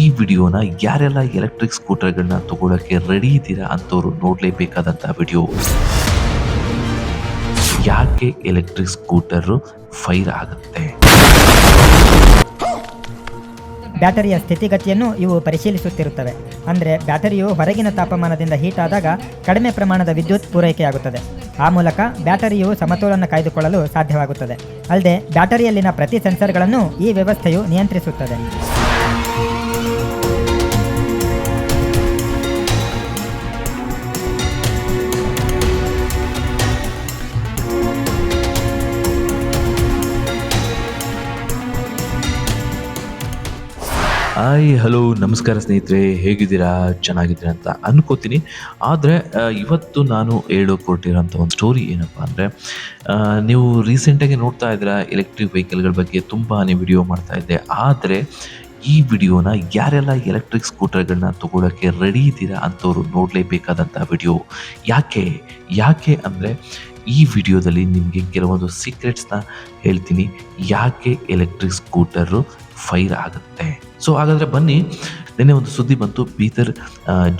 ಈ ವಿಡಿಯೋನ ಯಾರೆಲ್ಲ ಎಲೆಕ್ಟ್ರಿಕ್ ಸ್ಕೂಟರ್ಗಳನ್ನ ತಗೊಳ್ಳೋಕ್ಕೆ ರೆಡಿ ಇದ್ದೀರಾ ಅಂತವರು ನೋಡಲೇಬೇಕಾದಂಥ ವಿಡಿಯೋ. ಯಾಕೆ ಎಲೆಕ್ಟ್ರಿಕ್ ಸ್ಕೂಟರು ಫೈರ್ ಆಗುತ್ತೆ? ಬ್ಯಾಟರಿಯ ಸ್ಥಿತಿಗತಿಯನ್ನು ಇವು ಪರಿಶೀಲಿಸುತ್ತಿರುತ್ತವೆ. ಅಂದರೆ ಬ್ಯಾಟರಿಯು ಹೊರಗಿನ ತಾಪಮಾನದಿಂದ ಹೀಟ್ ಆದಾಗ ಕಡಿಮೆ ಪ್ರಮಾಣದ ವಿದ್ಯುತ್ ಪೂರೈಕೆಯಾಗುತ್ತದೆ ಆ ಮೂಲಕ ಬ್ಯಾಟರಿಯು ಸಮತೋಲನ ಕಾಯ್ದುಕೊಳ್ಳಲು ಸಾಧ್ಯವಾಗುತ್ತದೆ. ಅಲ್ಲದೆ ಬ್ಯಾಟರಿಯಲ್ಲಿನ ಪ್ರತಿ ಸೆನ್ಸರ್ಗಳನ್ನು ಈ ವ್ಯವಸ್ಥೆಯು ನಿಯಂತ್ರಿಸುತ್ತದೆ. ಹಾಯ್ ಹಲೋ ನಮಸ್ಕಾರ ಸ್ನೇಹಿತರೆ, ಹೇಗಿದ್ದೀರಾ, ಚೆನ್ನಾಗಿದ್ದೀರಾ ಅಂತ ಅನ್ಕೋತೀನಿ. ಆದರೆ ಇವತ್ತು ನಾನು ಹೇಳೋ ಕೊಟ್ಟಿರೋಂಥ ಒಂದು ಸ್ಟೋರಿ ಏನಪ್ಪ ಅಂದರೆ ನೀವು ರೀಸೆಂಟಾಗಿ ನೋಡ್ತಾ ಇದ್ದೀರಾ ಎಲೆಕ್ಟ್ರಿಕ್ ವೆಹಿಕಲ್ಗಳ ಬಗ್ಗೆ, ತುಂಬಾ ವಿಡಿಯೋ ಮಾಡ್ತಾ ಇದ್ದೆ. ಆದರೆ, ಈ ವಿಡಿಯೋನ ಯಾರೆಲ್ಲ ಎಲೆಕ್ಟ್ರಿಕ್ ಸ್ಕೂಟರ್ಗಳನ್ನ ತಗೊಳ್ಳೋಕ್ಕೆ ರೆಡಿ ಇದ್ದೀರಾ ಅಂಥವ್ರು ನೋಡಲೇಬೇಕಾದಂಥ ವಿಡಿಯೋ ಯಾಕೆ? ಯಾಕೆ ಅಂದರೆ, ಈ ವಿಡಿಯೋದಲ್ಲಿ ನಿಮಗೆ ಕೆಲವೊಂದು ಸೀಕ್ರೆಟ್ಸ್ನ ಹೇಳ್ತೀನಿ. ಯಾಕೆ ಎಲೆಕ್ಟ್ರಿಕ್ ಸ್ಕೂಟರು ಫೈರ್ ಆಗುತ್ತೆ. ಸೊ ಹಾಗಾದರೆ ಬನ್ನಿ, ನಿನ್ನೆ ಒಂದು ಸುದ್ದಿ ಬಂತು. ಬೀದರ್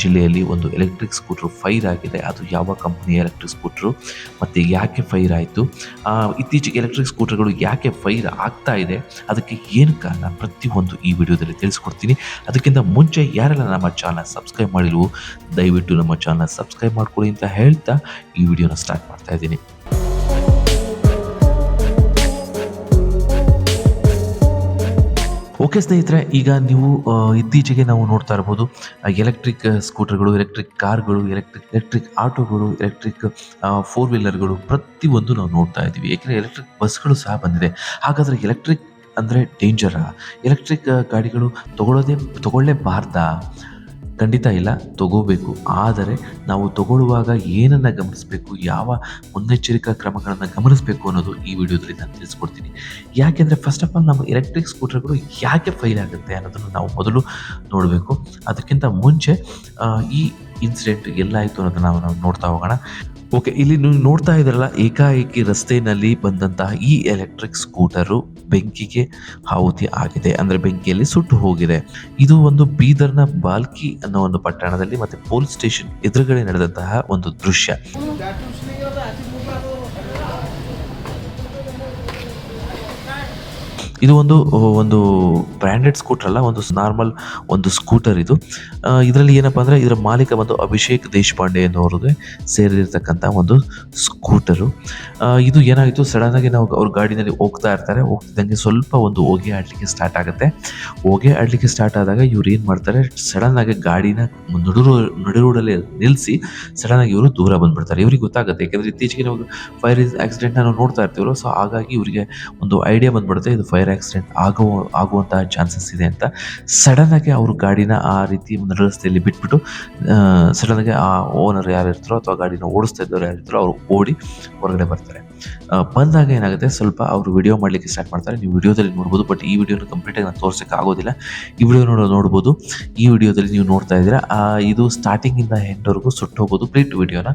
ಜಿಲ್ಲೆಯಲ್ಲಿ ಒಂದು ಎಲೆಕ್ಟ್ರಿಕ್ ಸ್ಕೂಟ್ರು ಫೈರ್ ಆಗಿದೆ. ಅದು ಯಾವ ಕಂಪ್ನಿಯ ಎಲೆಕ್ಟ್ರಿಕ್ ಸ್ಕೂಟ್ರು ಮತ್ತು ಯಾಕೆ ಫೈರ್ ಆಯಿತು? ಇತ್ತೀಚೆಗೆ ಎಲೆಕ್ಟ್ರಿಕ್ ಸ್ಕೂಟರ್ಗಳು ಯಾಕೆ ಫೈರ್ ಆಗ್ತಾ ಇದೆ? ಅದಕ್ಕೆ ಏನು ಕಾರಣ? ಪ್ರತಿಯೊಂದು ಈ ವಿಡಿಯೋದಲ್ಲಿ ತಿಳಿಸ್ಕೊಡ್ತೀನಿ. ಅದಕ್ಕಿಂತ ಮುಂಚೆ ಯಾರೆಲ್ಲ ನಮ್ಮ ಚಾನಲ್ ಸಬ್ಸ್ಕ್ರೈಬ್ ಮಾಡಿಲ್ವೋ, ದಯವಿಟ್ಟು ನಮ್ಮ ಚಾನಲ್ ಸಬ್ಸ್ಕ್ರೈಬ್ ಮಾಡ್ಕೊಳ್ಳಿ ಅಂತ ಹೇಳ್ತಾ ಈ ವಿಡಿಯೋನ ಸ್ಟಾರ್ಟ್ ಮಾಡ್ತಾ ಇದ್ದೀನಿ. ಓಕೆ ಸ್ನೇಹಿತರೆ, ಈಗ ನೀವು ಇತ್ತೀಚೆಗೆ ನಾವು ನೋಡ್ತಾ ಇರ್ಬೋದು ಎಲೆಕ್ಟ್ರಿಕ್ ಸ್ಕೂಟರ್ಗಳು ಎಲೆಕ್ಟ್ರಿಕ್ ಕಾರ್ಗಳು ಎಲೆಕ್ಟ್ರಿಕ್ ಎಲೆಕ್ಟ್ರಿಕ್ ಆಟೋಗಳು ಎಲೆಕ್ಟ್ರಿಕ್ ಫೋರ್ ವೀಲರ್ಗಳು ಪ್ರತಿಯೊಂದು ನಾವು ನೋಡ್ತಾ ಇದ್ದೀವಿ. ಏಕೆಂದರೆ ಎಲೆಕ್ಟ್ರಿಕ್ ಬಸ್ಗಳು ಸಹ ಬಂದಿದೆ. ಹಾಗಾದರೆ ಎಲೆಕ್ಟ್ರಿಕ್ ಅಂದರೆ ಡೇಂಜರಾ ಎಲೆಕ್ಟ್ರಿಕ್ ಗಾಡಿಗಳು ತಗೊಳ್ಳೋದೇ, ತಗೊಳ್ಳೇಬಾರ್ದಾ? ಖಂಡಿತ ಇಲ್ಲ, ತಗೋಬೇಕು. ಆದರೆ ನಾವು ತಗೊಳ್ಳುವಾಗ ಏನನ್ನು ಗಮನಿಸಬೇಕು, ಯಾವ ಮುನ್ನೆಚ್ಚರಿಕಾ ಕ್ರಮಗಳನ್ನು ಗಮನಿಸಬೇಕು ಅನ್ನೋದು ಈ ವಿಡಿಯೋದಲ್ಲಿ ನಾನು ತಿಳಿಸ್ಕೊಡ್ತೀನಿ. ಯಾಕೆಂದರೆ ಫಸ್ಟ್ ಆಫ್ ಆಲ್ ನಮ್ಮ ಎಲೆಕ್ಟ್ರಿಕ್ ಸ್ಕೂಟರ್ಗಳು ಯಾಕೆ ಫೈಲ್ ಆಗುತ್ತೆ ಅನ್ನೋದನ್ನು ನಾವು ಮೊದಲು ನೋಡಬೇಕು. ಅದಕ್ಕಿಂತ ಮುಂಚೆ ಈ ಇನ್ಸಿಡೆಂಟ್ ಎಲ್ಲಾಯಿತು ಅನ್ನೋದನ್ನು ನಾವು ನಾವು ನೋಡ್ತಾ ಹೋಗೋಣ. ಓಕೆ ಇಲ್ಲಿ ನೀವು ನೋಡ್ತಾ ಇದ್ರಲ್ಲ ಏಕಾಏಕಿ ರಸ್ತೆಯಲ್ಲಿ ಬಂದಂತಹ ಈ ಎಲೆಕ್ಟ್ರಿಕ್ ಸ್ಕೂಟರು ಬೆಂಕಿಗೆ ಆಹುತಿ ಆಗಿದೆ. ಅಂದರೆ ಬೆಂಕಿಯಲ್ಲಿ ಸುಟ್ಟು ಹೋಗಿದೆ. ಇದು ಒಂದು ಬೀದರ್ನ ಬಾಲ್ಕಿ ಅನ್ನೋ ಒಂದು ಪಟ್ಟಣದಲ್ಲಿ ಮತ್ತೆ ಪೊಲೀಸ್ ಸ್ಟೇಷನ್ ಎದುರುಗಡೆ ನಡೆದಂತಹ ಒಂದು ದೃಶ್ಯ. ಇದು ಒಂದು ಒಂದು ಬ್ರ್ಯಾಂಡೆಡ್ ಸ್ಕೂಟರ್ ಅಲ್ಲ, ಒಂದು ನಾರ್ಮಲ್ ಒಂದು ಸ್ಕೂಟರ್ ಇದು. ಇದರಲ್ಲಿ ಏನಪ್ಪ ಅಂದರೆ, ಇದರ ಮಾಲೀಕ ಬಂದು ಅಭಿಷೇಕ್ ದೇಶಪಾಂಡೆ ಎನ್ನುವರಿಗೆ ಸೇರಿರ್ತಕ್ಕಂಥ ಒಂದು ಸ್ಕೂಟರು ಇದು ಸಡನ್ ಆಗಿ ನಾವು ಅವ್ರ ಗಾಡಿನಲ್ಲಿ ಹೋಗ್ತಾ ಇರ್ತಾರೆ. ಹೋಗ್ತಿದ್ದಂಗೆ ಸ್ವಲ್ಪ ಒಂದು ಹೋಗಿ ಆಡಲಿಕ್ಕೆ ಸ್ಟಾರ್ಟ್ ಆಗುತ್ತೆ. ಹೋಗಿ ಆಡಲಿಕ್ಕೆ ಸ್ಟಾರ್ಟ್ ಆದಾಗ ಇವ್ರು ಏನು ಮಾಡ್ತಾರೆ ಸಡನ್ ಆಗಿ ಗಾಡಿನ ನಡು ನಡು ರೋಡಲ್ಲಿ ನಿಲ್ಲಿಸಿ ಸಡನ್ ಆಗಿ ಇವರು ದೂರ ಬಂದ್ಬಿಡ್ತಾರೆ. ಇವ್ರಿಗೆ ಗೊತ್ತಾಗುತ್ತೆ, ಯಾಕೆಂದರೆ ಇತ್ತೀಚೆಗೆ ನಾವು ಫೈರ್ ಆಕ್ಸಿಡೆಂಟ್ ನಾವು ನೋಡ್ತಾ ಇರ್ತೀವಲ್ಲ ಸೊ ಹಾಗಾಗಿ ಇವರಿಗೆ ಒಂದು ಐಡಿಯಾ ಬಂದ್ಬಿಡುತ್ತೆ, ಇದು ಫೈರ್ ಆಕ್ಸಿಡೆಂಟ್ ಆಗುವ ಆಗುವಂತಹ ಚಾನ್ಸಸ್ ಇದೆ ಅಂತ ಸಡನ್ ಆಗಿ ಅವರು ಗಾಡಿನ ಆ ರೀತಿ ಒಂದು ರಸ್ತೆಯಲ್ಲಿ ಬಿಟ್ಬಿಟ್ಟು ಸಡನ್ ಆಗಿ ಆ ಓನರ್ ಯಾರು ಇರ್ತಾರೋ ಅಥವಾ ಗಾಡಿನ ಓಡಿಸ್ತಾ ಇದ್ದವ್ರು ಯಾರು ಇರ್ತಾರೋ ಅವರು ಓಡಿ ಹೊರಗಡೆ ಬರ್ತಾರೆ. ಬಂದಾಗ ಏನಾಗುತ್ತೆ, ಸ್ವಲ್ಪ ಅವರು ವಿಡಿಯೋ ಮಾಡಲಿಕ್ಕೆ ಸ್ಟಾರ್ಟ್ ಮಾಡ್ತಾರೆ. ನೀವು ವಿಡಿಯೋದಲ್ಲಿ ನೋಡ್ಬೋದು ಬಟ್ ಈ ವಿಡಿಯೋನ ಕಂಪ್ಲೀಟಾಗಿ ನಾನು ತೋರ್ಸೋಕ್ಕೆ ಆಗೋದಿಲ್ಲ. ಈ ವಿಡಿಯೋ ನೋಡೋ, ನೋಡ್ಬೋದು. ಈ ವಿಡಿಯೋದಲ್ಲಿ ನೀವು ನೋಡ್ತಾ ಇದ್ದೀರಾ ಇದು ಸ್ಟಾರ್ಟಿಂಗಿಂದ ಎಂಡ್ವರೆಗೂ ಸುಟ್ಟೋಗ್ಬೋದು ಪ್ಲೇಟ್ ವಿಡಿಯೋನ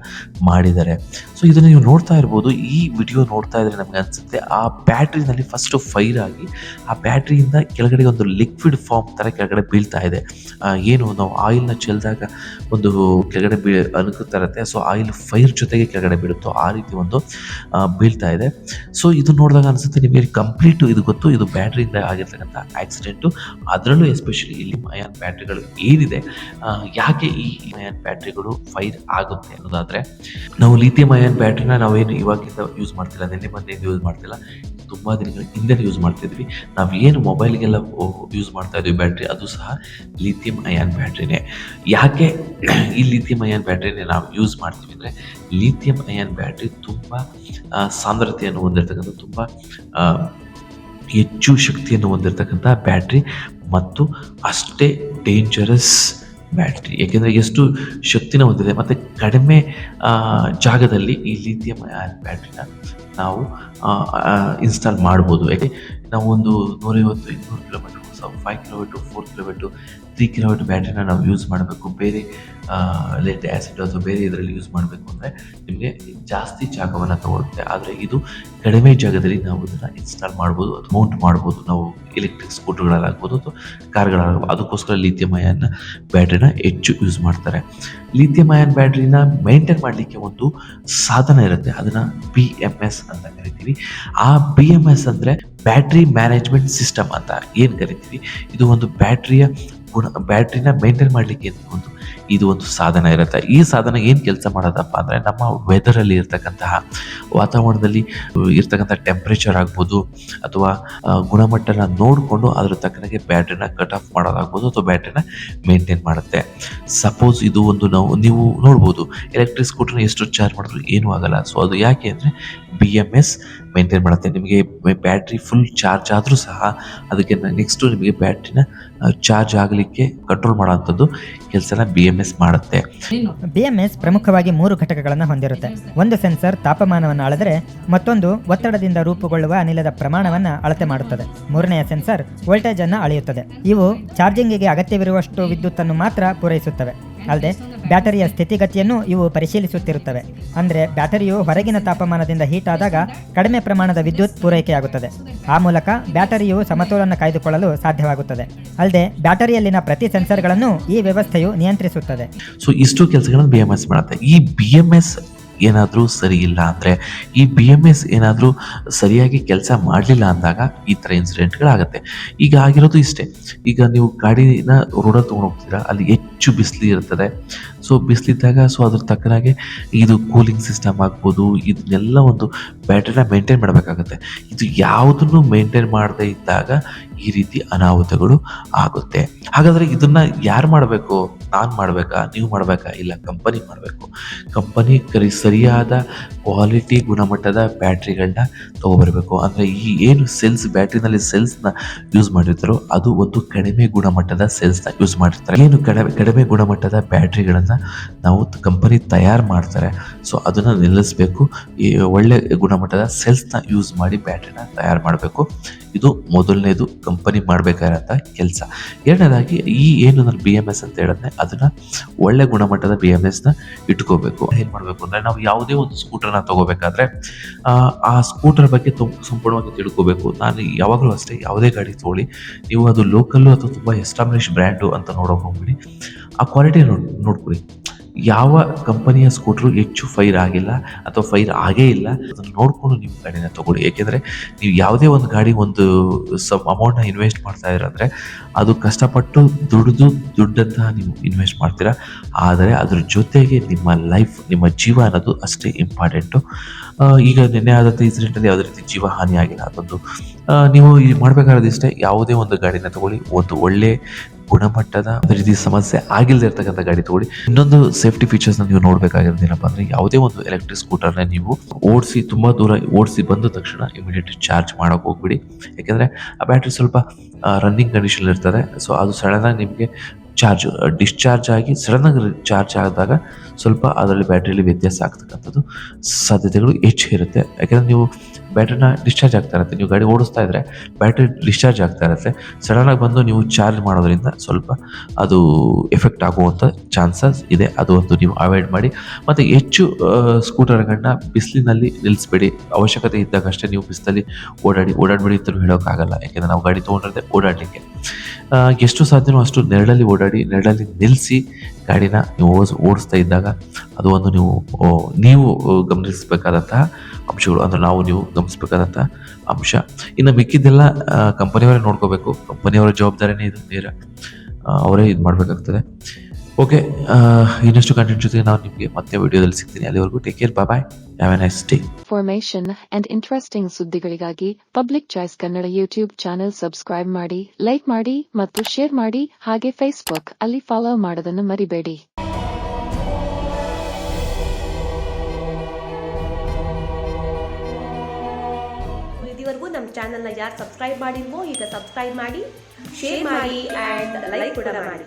ಮಾಡಿದ್ದಾರೆ ಸೊ ಇದನ್ನು ನೀವು ನೋಡ್ತಾ ಇರ್ಬೋದು. ಈ ವಿಡಿಯೋ ನೋಡ್ತಾ ಇದ್ರೆ ನಮ್ಗೆ ಅನ್ಸುತ್ತೆ, ಆ ಬ್ಯಾಟ್ರಿನಲ್ಲಿ ಫಸ್ಟು ಫೈರ್ ಆಗಿ, ಆ ಬ್ಯಾಟ್ರಿಯಿಂದ ಕೆಳಗಡೆ ಒಂದು ಲಿಕ್ವಿಡ್ ಫಾರ್ಮ್ ಥರ ಕೆಳಗಡೆ ಬೀಳ್ತಾ ಇದೆ. ಏನು, ನಾವು ಆಯಿಲ್ನ ಚೆಲ್ಲಿದಾಗ ಒಂದು ಕೆಳಗಡೆ ಬೀ ಅನುಕೃತ ಇರುತ್ತೆ ಸೊ ಆಯಿಲ್ ಫೈರ್ ಜೊತೆಗೆ ಕೆಳಗಡೆ ಬೀಳುತ್ತೋ. ಆ ರೀತಿ ಒಂದು ಬೀಳ್ತಾ ಇದೆ. ಸೊ ಇದು ನೋಡಿದಾಗ ಅನಿಸುತ್ತೆ ನಿಮಗೆ ಕಂಪ್ಲೀಟ್ ಇದು ಗೊತ್ತು, ಇದು ಬ್ಯಾಟ್ರಿಯಿಂದ ಆಗಿರ್ತಕ್ಕಂಥ ಆಕ್ಸಿಡೆಂಟು ಅದರಲ್ಲೂ ಎಸ್ಪೆಷಲಿ ಇಲ್ಲಿ ಮಯಾನ್ ಬ್ಯಾಟ್ರಿಗಳು ಏನಿದೆ ಯಾಕೆ ಈ ಮಯಾನ್ ಬ್ಯಾಟ್ರಿಗಳು ಫೈರ್ ಆಗುತ್ತೆ ಅನ್ನೋದಾದರೆ, ನಾವು ಲಿಥಿಯಂ ಅಯಾನ್ ಬ್ಯಾಟ್ರಿನ ನಾವೇನು ಇವಾಗಿಂದ ಯೂಸ್ ಮಾಡ್ತಿಲ್ಲ, ನಿನ್ನೆ ಮೊನ್ನೆ ಯೂಸ್ ಮಾಡ್ತಿಲ್ಲ. ತುಂಬ ದಿನಗಳ ಹಿಂದೆ ಯೂಸ್ ಮಾಡ್ತಿದ್ವಿ. ನಾವು ಏನು ಮೊಬೈಲ್ಗೆಲ್ಲ ಯೂಸ್ ಮಾಡ್ತಾ ಇದ್ವಿ ಬ್ಯಾಟ್ರಿ ಅದು ಸಹ ಲಿಥಿಯಂ ಅಯಾನ್ ಬ್ಯಾಟ್ರಿನೇ ಯಾಕೆ ಈ ಲಿಥಿಯಂ ಅಯಾನ್ ಬ್ಯಾಟ್ರಿನೇ ನಾವು ಯೂಸ್ ಮಾಡ್ತೀವಿ ಅಂದರೆ ಲಿಥಿಯಂ ಅಯಾನ್ ಬ್ಯಾಟ್ರಿ ತುಂಬ ಸಾಂದ್ರತೆಯನ್ನು ಹೊಂದಿರತಕ್ಕಂಥ, ತುಂಬ ಹೆಚ್ಚು ಶಕ್ತಿಯನ್ನು ಹೊಂದಿರತಕ್ಕಂಥ ಬ್ಯಾಟ್ರಿ ಮತ್ತು ಅಷ್ಟೇ ಡೇಂಜರಸ್ ಬ್ಯಾಟ್ರಿ. ಏಕೆಂದರೆ ಎಷ್ಟು ಶಕ್ತಿನ ಹೊಂದಿದೆ. ಮತ್ತು ಕಡಿಮೆ ಜಾಗದಲ್ಲಿ ಈ ಲಿಥಿಯಂ ಆಯನ್ ಬ್ಯಾಟ್ರಿನ ನಾವು ಇನ್ಸ್ಟಾಲ್ ಮಾಡ್ಬೋದು. ಯಾಕೆ? ನಾವು ಒಂದು ನೂರೈವತ್ತು, ಇನ್ನೂರು kilometre five kilometre four kilometre three kilometre ಬ್ಯಾಟ್ರಿನ ನಾವು ಯೂಸ್ ಮಾಡಬೇಕು. ಬೇರೆ ಲೆಡ್ ಆ್ಯಸಿಡ್ ಅಥವಾ ಬೇರೆ ಇದರಲ್ಲಿ ಯೂಸ್ ಮಾಡಬೇಕು ಅಂದರೆ ನಿಮಗೆ ಜಾಸ್ತಿ ಜಾಗವನ್ನು ತಗೊಳುತ್ತೆ ಆದರೆ ಇದು ಕಡಿಮೆ ಜಾಗದಲ್ಲಿ ನಾವು ಇದನ್ನು ಇನ್ಸ್ಟಾಲ್ ಮಾಡ್ಬೋದು ಅಥವಾ ಮೌಂಟ್ ಮಾಡ್ಬೋದು. ನಾವು ಎಲೆಕ್ಟ್ರಿಕ್ ಸ್ಕೂಟರ್ಗಳಾಗ್ಬೋದು ಅಥವಾ ಕಾರ್ಗಳಾಗ್ಬೋದು. ಅದಕ್ಕೋಸ್ಕರ ಲಿಥಿಯಂ ಅಯಾನ್ ಬ್ಯಾಟ್ರಿನ ಹೆಚ್ಚು ಯೂಸ್ ಮಾಡ್ತಾರೆ. ಲಿಥಿಯಂ ಅಯಾನ್ ಬ್ಯಾಟ್ರಿನ ಮೇಂಟೈನ್ ಮಾಡಲಿಕ್ಕೆ ಒಂದು ಸಾಧನ ಇರುತ್ತೆ. ಅದನ್ನು ಬಿ ಎಂ ಎಸ್ ಅಂತ ಕರಿತೀವಿ. ಆ ಬಿ ಎಂ ಎಸ್ ಅಂದರೆ ಬ್ಯಾಟ್ರಿ ಮ್ಯಾನೇಜ್ಮೆಂಟ್ ಸಿಸ್ಟಮ್ ಅಂತ ಏನು ಕರಿತೀವಿ? ಇದು ಒಂದು ಬ್ಯಾಟ್ರಿಯ ಗುಣ ಬ್ಯಾಟ್ರಿನ ಮೇಂಟೈನ್ ಮಾಡಲಿಕ್ಕೆ ಒಂದು, ಇದು ಒಂದು ಸಾಧನ ಇರುತ್ತೆ. ಈ ಸಾಧನ ಏನು ಕೆಲಸ ಮಾಡೋದಪ್ಪ ಅಂದರೆ ನಮ್ಮ ವೆದರಲ್ಲಿ ಇರ್ತಕ್ಕಂತಹ ವಾತಾವರಣದಲ್ಲಿ ಇರ್ತಕ್ಕಂಥ ಟೆಂಪ್ರೇಚರ್ ಆಗ್ಬೋದು, ಅಥವಾ ಗುಣಮಟ್ಟನ ನೋಡಿಕೊಂಡು ಅದರ ತಕ್ಕನಾಗೆ ಬ್ಯಾಟ್ರಿನ ಕಟ್ ಆಫ್ ಮಾಡೋದಾಗ್ಬೋದು, ಅಥವಾ ಬ್ಯಾಟ್ರಿನ ಮೇಂಟೈನ್ ಮಾಡುತ್ತೆ. ಸಪೋಸ್ ಇದು ಒಂದು ನಾವು, ನೀವು ನೋಡ್ಬೋದು ಎಲೆಕ್ಟ್ರಿಕ್ ಸ್ಕೂಟರ್ನ ಎಷ್ಟು ಚಾರ್ಜ್ ಮಾಡಿದ್ರು ಏನೂ ಆಗಲ್ಲ. ಸೊ ಅದು ಯಾಕೆ ಅಂದರೆ ಬಿ ಎಂ ಎಸ್ ಮೇಂಟೈನ್ ಮಾಡುತ್ತೆ. ನಿಮಗೆ ಬ್ಯಾಟ್ರಿ ಫುಲ್ ಚಾರ್ಜ್ ಆದರೂ ಸಹ ಅದಕ್ಕೆ ನೆಕ್ಸ್ಟು ನಿಮಗೆ ಬ್ಯಾಟ್ರಿನ ಚಾರ್ಜ್ ಆಗಲಿಕ್ಕೆ ಕಂಟ್ರೋಲ್ ಮಾಡುವಂಥದ್ದು ಕೆಲಸನ ಬಿ ಎಂ ಎಸ್ ಮಾಡುತ್ತೆ. ಬಿ ಎಂ ಎಸ್ ಪ್ರಮುಖವಾಗಿ ಮೂರು ಘಟಕಗಳನ್ನು ಹೊಂದಿರುತ್ತೆ. ಒಂದು ಸೆನ್ಸರ್ ತಾಪಮಾನವನ್ನು ಅಳೆದರೆ ಮತ್ತೊಂದು ಒತ್ತಡದಿಂದ ರೂಪುಗೊಳ್ಳುವ ಅನಿಲದ ಪ್ರಮಾಣವನ್ನು ಅಳತೆ ಮಾಡುತ್ತದೆ. ಮೂರನೆಯ ಸೆನ್ಸರ್ ವೋಲ್ಟೇಜ್ ಅನ್ನು ಅಳೆಯುತ್ತದೆ. ಇವು ಚಾರ್ಜಿಂಗಿಗೆ ಅಗತ್ಯವಿರುವಷ್ಟು ವಿದ್ಯುತ್ತನ್ನು ಮಾತ್ರ ಪೂರೈಸುತ್ತವೆ. ಅಲ್ಲದೆ ಬ್ಯಾಟರಿಯ ಸ್ಥಿತಿಗತಿಯನ್ನು ಇವು ಪರಿಶೀಲಿಸುತ್ತಿರುತ್ತವೆ. ಅಂದರೆ ಬ್ಯಾಟರಿಯು ಹೊರಗಿನ ತಾಪಮಾನದಿಂದ ಹೀಟ್ ಆದಾಗ ಕಡಿಮೆ ಪ್ರಮಾಣದ ವಿದ್ಯುತ್ ಪೂರೈಕೆಯಾಗುತ್ತದೆ. ಆ ಮೂಲಕ ಬ್ಯಾಟರಿಯು ಸಮತೋಲನ ಕಾಯ್ದುಕೊಳ್ಳಲು ಸಾಧ್ಯವಾಗುತ್ತದೆ. ಅಲ್ಲದೆ ಬ್ಯಾಟರಿಯಲ್ಲಿನ ಪ್ರತಿ ಸೆನ್ಸರ್ಗಳನ್ನು ಈ ವ್ಯವಸ್ಥೆಯು ನಿಯಂತ್ರಿಸುತ್ತದೆ. ಸೊ ಇಷ್ಟು ಕೆಲಸಗಳನ್ನು ಬಿ ಎಂ ಎಸ್ ಮಾಡುತ್ತೆ. ಈ ಬಿ ಎಂ ಎಸ್ ಏನಾದರೂ ಸರಿ ಇಲ್ಲ ಅಂದರೆ, ಈ ಬಿ ಎಂ ಎಸ್ ಏನಾದರೂ ಸರಿಯಾಗಿ ಕೆಲಸ ಮಾಡಲಿಲ್ಲ ಅಂದಾಗ ಈ ಥರ ಇನ್ಸಿಡೆಂಟ್ಗಳಾಗುತ್ತೆ ಈಗ ಆಗಿರೋದು ಇಷ್ಟೇ. ಈಗ ನೀವು ಗಾಡಿನ ರೋಡಲ್ಲಿ ತೊಗೊಂಡು ಹೋಗ್ತೀರಾ ಅಲ್ಲಿ ಹೆಚ್ಚು ಬಿಸಿಲು ಇರ್ತದೆ ಸೊ ಬಿಸಿಲಿದ್ದಾಗ ಸೊ ಅದ್ರ ತಕ್ಕನಾಗೆ ಇದು ಕೂಲಿಂಗ್ ಸಿಸ್ಟಮ್ ಆಗ್ಬೋದು. ಇದನ್ನೆಲ್ಲ ಒಂದು ಬ್ಯಾಟ್ರಿನ ಮೇಂಟೈನ್ ಮಾಡಬೇಕಾಗುತ್ತೆ. ಇದು ಯಾವುದನ್ನು ಮೇಂಟೈನ್ ಮಾಡದೇ ಇದ್ದಾಗ ಈ ರೀತಿ ಅನಾಹುತಗಳು ಆಗುತ್ತೆ. ಹಾಗಾದರೆ ಇದನ್ನು ಯಾರು ಮಾಡಬೇಕು? ನಾನು ಮಾಡಬೇಕಾ? ನೀವು ಮಾಡಬೇಕಾ? ಇಲ್ಲ ಕಂಪನಿ ಮಾಡಬೇಕು? ಕಂಪನಿ ಕರಿ, ಸರಿಯಾದ ಕ್ವಾಲಿಟಿ ಗುಣಮಟ್ಟದ ಬ್ಯಾಟ್ರಿಗಳನ್ನ ತೊಗೊಬರಬೇಕು. ಅಂದರೆ ಈ ಏನು ಸೆಲ್ಸ್ ಬ್ಯಾಟ್ರಿನಲ್ಲಿ ಸೆಲ್ಸ್ನ ಯೂಸ್ ಮಾಡಿರ್ತಾರೋ, ಅದು ಒಂದು ಕಡಿಮೆ ಗುಣಮಟ್ಟದ ಸೆಲ್ಸ್ನ ಯೂಸ್ ಮಾಡಿರ್ತಾರೆ. ಏನು ಕಡಿಮೆ ಕಡಿಮೆ ಗುಣಮಟ್ಟದ ಬ್ಯಾಟ್ರಿಗಳನ್ನು ನಾವು ಕಂಪನಿ ತಯಾರು ಮಾಡ್ತಾರೆ. ಸೊ ಅದನ್ನು ನಿಲ್ಲಿಸಬೇಕು. ಈ ಒಳ್ಳೆ ಗುಣಮಟ್ಟದ ಸೆಲ್ಸ್ನ ಯೂಸ್ ಮಾಡಿ ಬ್ಯಾಟ್ರಿನ ತಯಾರು ಮಾಡಬೇಕು. ಇದು ಮೊದಲನೇದು ಕಂಪನಿ ಮಾಡಬೇಕಾದಂಥ ಕೆಲಸ. ಎರಡನೇದಾಗಿ ಈ ಏನು ನಾನು ಬಿ ಎಂ ಎಸ್ ಅಂತ ಹೇಳಿದ್ರೆ ಅದನ್ನು ಒಳ್ಳೆ ಗುಣಮಟ್ಟದ ಬಿ ಎಂ ಎಸ್ನ ಇಟ್ಕೋಬೇಕು. ಏನು ಮಾಡಬೇಕು ಅಂದರೆ ನಾವು ಯಾವುದೇ ಒಂದು ಸ್ಕೂಟರ್ನ ತಗೋಬೇಕಾದ್ರೆ ಆ, ಸ್ಕೂಟರ್ ಬಗ್ಗೆ ಸಂಪೂರ್ಣವಾಗಿ ತಿಳ್ಕೋಬೇಕು. ನಾನು ಯಾವಾಗಲೂ ಅಷ್ಟೇ ಯಾವುದೇ ಗಾಡಿ ತೊಗೊಳ್ಳಿ ನೀವು ಅದು ಲೋಕಲ್ಲು ಅಥವಾ ತುಂಬ ಎಸ್ಟಾಬ್ಲಿಷ್ ಬ್ರ್ಯಾಂಡು ಅಂತ ನೋಡೋಕೆ ಹೋಗ್ಬಿಡಿ. ಆ ಕ್ವಾಲಿಟಿ ನೋಡಿ, ನೋಡ್ಕೊಳ್ಳಿ. ಯಾವ ಕಂಪನಿಯ ಸ್ಕೂಟ್ರು ಹೆಚ್ಚು ಫೈರ್ ಆಗಿಲ್ಲ ಅಥವಾ ಫೈರ್ ಆಗೇ ಇಲ್ಲ, ಅದನ್ನು ನೋಡಿಕೊಂಡು ನಿಮ್ಮ ಗಾಡಿನ ತಗೊಳ್ಳಿ. ಏಕೆಂದರೆ ನೀವು ಯಾವುದೇ ಒಂದು ಗಾಡಿ ಒಂದು ಸಮ್ ಅಮೌಂಟ್ನ ಇನ್ವೆಸ್ಟ್ ಮಾಡ್ತಾ ಇರಂದರೆ ಅದು ಕಷ್ಟಪಟ್ಟು ದುಡಿದು ದುಡ್ಡಂತ ನೀವು ಇನ್ವೆಸ್ಟ್ ಮಾಡ್ತೀರಾ? ಆದರೆ ಅದ್ರ ಜೊತೆಗೆ ನಿಮ್ಮ ಲೈಫ್, ನಿಮ್ಮ ಜೀವ ಅನ್ನೋದು ಅಷ್ಟೇ ಇಂಪಾರ್ಟೆಂಟು. ಈಗ ನಿನ್ನೆ ಆದಂಥ ಇನ್ಸಿಡೆಂಟಲ್ಲಿ ಯಾವುದೇ ರೀತಿ ಜೀವ ಹಾನಿ ಆಗಿಲ್ಲ ಅದೊಂದು ನೀವು ಈ ಇಷ್ಟೇ ಯಾವುದೇ ಒಂದು ಗಾಡಿನ ತಗೊಳ್ಳಿ, ಒಂದು ಒಳ್ಳೆ ಗುಣಮಟ್ಟದ ರೀತಿ ಸಮಸ್ಯೆ ಆಗಿಲ್ಲದೆ ಇರ್ತಕ್ಕಂಥ ಗಾಡಿ ತಗೊಳ್ಳಿ. ಇನ್ನೊಂದು ಸೇಫ್ಟಿ ಫೀಚರ್ಸ್ನ ನೀವು ನೋಡಬೇಕಾಗಿರೋದು ಏನಪ್ಪ ಅಂದರೆ ಯಾವುದೇ ಒಂದು ಎಲೆಕ್ಟ್ರಿಕ್ ಸ್ಕೂಟರ್ನ ನೀವು ಓಡಿಸಿ, ತುಂಬ ದೂರ ಓಡಿಸಿ ಬಂದ ತಕ್ಷಣ ಇಮಿಡಿಯೇಟ್ ಚಾರ್ಜ್ ಮಾಡೋಕೆ ಹೋಗ್ಬಿಡಿ. ಯಾಕೆಂದರೆ ಆ ಬ್ಯಾಟ್ರಿ ಸ್ವಲ್ಪ ರನ್ನಿಂಗ್ ಕಂಡೀಷನ್ ಇರ್ತದೆ ಸೊ ಅದು ಸಡನ್ನಾಗಿ ನಿಮಗೆ ಚಾರ್ಜ್ ಡಿಸ್ಚಾರ್ಜ್ ಆಗಿ ಸಡನ್ನಾಗಿ ಚಾರ್ಜ್ ಆದಾಗ ಸ್ವಲ್ಪ ಅದರಲ್ಲಿ ಬ್ಯಾಟ್ರಿಯಲ್ಲಿ ವ್ಯತ್ಯಾಸ ಆಗ್ತಕ್ಕಂಥದ್ದು ಸಾಧ್ಯತೆಗಳು ಹೆಚ್ಚು ಇರುತ್ತೆ. ಯಾಕೆಂದರೆ ನೀವು ಬ್ಯಾಟ್ರಿನ ಡಿಸ್ಚಾರ್ಜ್ ಆಗ್ತಾ ಇರುತ್ತೆ. ನೀವು ಗಾಡಿ ಓಡಿಸ್ತಾ ಇದ್ದರೆ ಬ್ಯಾಟ್ರಿ ಡಿಸ್ಚಾರ್ಜ್ ಆಗ್ತಾ ಇರುತ್ತೆ. ಸಡನ್ನಾಗಿ ಬಂದು ನೀವು ಚಾರ್ಜ್ ಮಾಡೋದ್ರಿಂದ ಸ್ವಲ್ಪ ಅದು ಎಫೆಕ್ಟ್ ಆಗುವಂಥ ಚಾನ್ಸಸ್ ಇದೆ. ಅದು ಒಂದು ನೀವು ಅವಾಯ್ಡ್ ಮಾಡಿ. ಮತ್ತು ಹೆಚ್ಚು ಸ್ಕೂಟರ್ಗಳನ್ನ ಬಿಸಿಲಿನಲ್ಲಿ ನಿಲ್ಲಿಸ್ಬೇಡಿ. ಅವಶ್ಯಕತೆ ಇದ್ದಾಗಷ್ಟೇ ನೀವು ಬಿಸಿಲಲ್ಲಿ ಓಡಾಡಿ, ಓಡಾಡಬೇಡಿ ಅಂತ ಹೇಳೋಕ್ಕಾಗಲ್ಲ. ಯಾಕೆಂದರೆ ನಾವು ಗಾಡಿ ತೊಗೊಂಡಿರೋದೇ ಓಡಾಡಲಿಕ್ಕೆ. ಎಷ್ಟು ಸಾಧ್ಯವೋ ಅಷ್ಟು ನೆರಳಲ್ಲಿ ಓಡಾಡಿ, ನೆರಳಲ್ಲಿ ನಿಲ್ಲಿಸಿ ಗಾಡಿನ ನೀವು ಓಡಿಸ್ ಓಡಿಸ್ತಾ ಇದ್ದಾಗ ಅದು ಒಂದು ನೀವು ನೀವು ಗಮನಿಸಬೇಕಾದಂತಹ ಅಂಶಗಳು. ಅಂದರೆ ನಾವು ನೀವು ಗಮನಿಸಬೇಕಾದಂತಹ ಅಂಶ. ಇನ್ನು ಮಿಕ್ಕಿದ್ದೆಲ್ಲ ಕಂಪನಿಯವರೇ ನೋಡ್ಕೋಬೇಕು. ಕಂಪನಿಯವರ ಜವಾಬ್ದಾರಿನೇ ಇದು ನೇರ. ಅವರೇ ಇದು ಮಾಡಬೇಕಾಗ್ತದೆ. ಓಕೆ ಇನ್ನಷ್ಟು ಕಂಟೆಂಟ್ ಜೊತೆಗೆ ನಾವು ನಿಮಗೆ ಮತ್ತೆ ವಿಡಿಯೋದಲ್ಲಿ ಸಿಗ್ತೀನಿ. ಅಲ್ಲಿವರೆಗೂ take care bye have a nice day formation and interesting ಸುದ್ದಿಗಳಿಗಾಗಿ public choice Kannada YouTube channel subscribe ಮಾಡಿ ಲೈಕ್ ಮಾಡಿ ಮತ್ತು ಶೇರ್ ಮಾಡಿ. ಹಾಗೆ ಫೇಸ್ಬುಕ್ ಅಲ್ಲಿ ಫಾಲೋ ಮಾಡೋದನ್ನು ಮರಿಬೇಡಿ. ಇದುವರೆಗೂ ನಮ್ಮ ಚಾನಲ್ನ ಯಾರು ಸಬ್ಸ್ಕ್ರೈಬ್ ಮಾಡಿಲ್ವೋ ಈಗ ಸಬ್ಸ್ಕ್ರೈಬ್ ಮಾಡಿ ಶೇರ್ ಮಾಡಿ ಆ್ಯಂಡ್ ಲೈಕ್ ಕೂಡ ಮಾಡಿ.